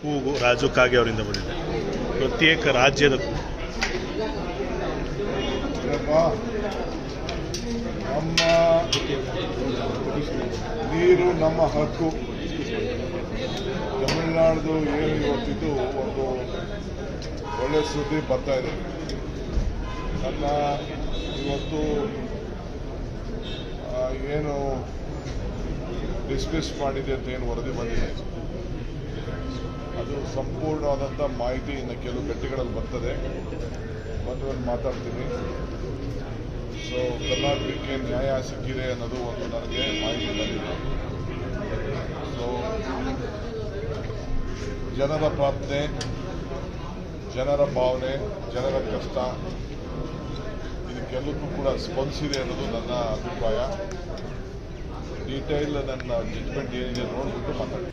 ಕೂಗು ರಾಜು ಕಾಗೆ ಅವರಿಂದ ಬಂದಿದೆ. ಪ್ರತ್ಯೇಕ ರಾಜ್ಯದ ನಮ್ಮ ನೀರು ನಮ್ಮ ಹಕ್ಕು. ತಮಿಳುನಾಡು ಏನು ಇವತ್ತಿದ್ದು ಒಂದು ಒಳ್ಳೆ ಸುದ್ದಿ ಬರ್ತಾ ಇದೆ. ನನ್ನ ಇವತ್ತು ಏನು ಡಿಸ್ಮಿಸ್ ಮಾಡಿದೆ ಅಂತ ಏನು ವರದಿ ಬಂದಿದೆ. ಅದು ಸಂಪೂರ್ಣವಾದಂಥ ಮಾಹಿತಿ ಇನ್ನು ಕೆಲವು ಗಂಟೆಗಳಲ್ಲಿ ಬರ್ತದೆ. ಒಂದು ಮಾತಾಡ್ತೀನಿ. ಸೊ ಕರ್ನಾಟಕಕ್ಕೆ ನ್ಯಾಯ ಸಿಕ್ಕಿದೆ ಅನ್ನೋದು ಒಂದು ನನಗೆ ಮಾಹಿತಿ ಬಂದಿದೆ. ಸೊ ಜನರ ಪ್ರಾರ್ಥನೆ, ಜನರ ಭಾವನೆ, ಜನರ ಕಷ್ಟ, ಇದಕ್ಕೆಲ್ಲಕ್ಕೂ ಕೂಡ ಸ್ಪಂದಿಸಿದೆ ಅನ್ನೋದು ನನ್ನ ಅಭಿಪ್ರಾಯ. ಡೀಟೇಲ್ ನನ್ನ ಜಡ್ಜ್ಮೆಂಟ್ ಏನಿದೆ ನೋಡಿಬಿಟ್ಟು ಮಾತಾಡ್ತೀನಿ.